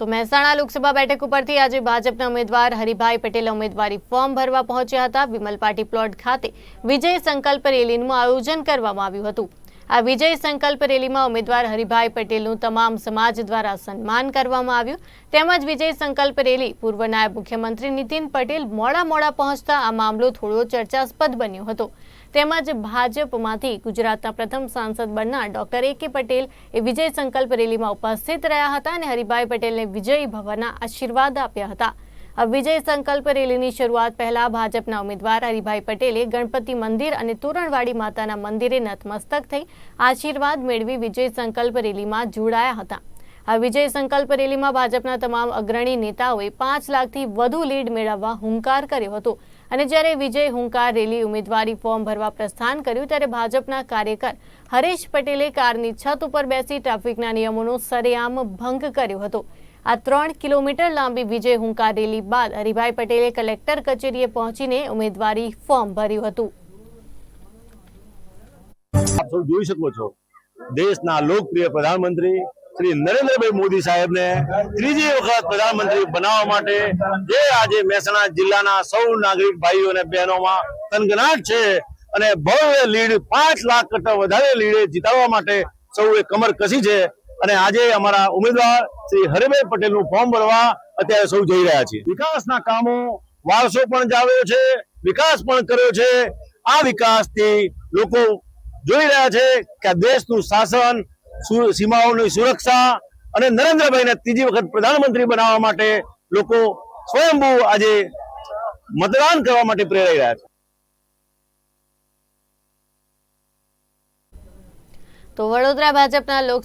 તો મહેસાણા લોકસભા બેઠક ઉપરથી આજે ભાજપના ઉમેદવાર હરિભાઈ પટેલ ઉમેદવારી ફોર્મ ભરવા પહોંચ્યા હતા. વિમલ પાર્ટી પ્લોટ ખાતે વિજય સંકલ્પ રેલીનું આયોજન કરવામાં આવ્યું હતું. આ વિજય સંકલ્પ રેલીમાં ઉમેદવાર હરિભાઈ પટેલનું તમામ સમાજ દ્વારા સન્માન કરવામાં આવ્યું. તેમજ વિજય સંકલ્પ રેલી પૂર્વ નાયબ મુખ્યમંત્રી નીતિન પટેલ મોડા મોડા પહોંચતા આ મામલો થોડો ચર્ચાસ્પદ બન્યો હતો. તેમજ ભાજપમાંથી ગુજરાતના પ્રથમ સાંસદ બનનાર ડોક્ટર એ કે પટેલ એ વિજય સંકલ્પ રેલીમાં ઉપસ્થિત રહ્યા હતા અને હરિભાઈ પટેલને વિજયી ભવનના આશીર્વાદ આપ્યા હતા. વિજય સંકલ્પ રેલીની શરૂઆત પહેલા ભાજપના ઉમેદવાર હરિભાઈ પટેલે ગણપતિ મંદિર અને તોરણવાડી માતાના મંદિરે નતમસ્તક થઈ આશીર્વાદ મેળવી વિજય સંકલ્પ રેલીમાં જોડાયા હતા. આ વિજય સંકલ્પ રેલીમાં ભાજપના તમામ અગ્રણી નેતાઓએ પાંચ લાખથી વધુ લીડ મેળવવા હુંકાર કર્યો હતો અને જ્યારે વિજય હુંકાર રેલી ઉમેદવારી ફોર્મ ભરવા પ્રસ્થાન કર્યું ત્યારે ભાજપના કાર્યકર હરેશ પટેલે કારની છત ઉપર બેસી ટ્રાફિકના નિયમોનો સરેઆમ ભંગ કર્યો હતો. આ ત્રણ કિલોમીટર લાંબી વિજય હુંકાર રેલી બાદ હરિભાઈ પટેલે કલેક્ટર કચેરીએ પહોંચીને ઉમેદવારી ફોર્મ ભર્યું હતું. જોઈ શકો છો, દેશના લોકપ્રિય પ્રધાનમંત્રી શ્રી નરેન્દ્રભાઈ મોદી સાહેબને ત્રીજી વખત પ્રધાનમંત્રી બનાવવા માટે જે આજે મહેસાણા જિલ્લાના સૌ નાગરિક ભાઈઓ અને બહેનોમાં તનગનાટ છે અને ભવ્ય લીડ પાંચ લાખ કરતા વધારે લીડે જીતાડવા માટે સૌએ કમર કસી છે અને આજે અમારા ઉમેદવાર શ્રી હરિભાઈ પટેલનું ફોર્મ ભરવા અત્યારે સૌ જઈ રહ્યા છે વિકાસના કામો વારસો પણ જાવ્યો છે, વિકાસ પણ કર્યો છે. આ વિકાસથી લોકો જોઈ રહ્યા છે કે દેશનું શાસન સીમાઓની સુરક્ષા અને નરેન્દ્રભાઈને ત્રીજી વખત પ્રધાનમંત્રી બનાવવા માટે લોકો સ્વયંભૂ આજે મતદાન કરવા માટે પ્રેરાઈ રહ્યા છે. તો વડોદરા ભાજપના લોક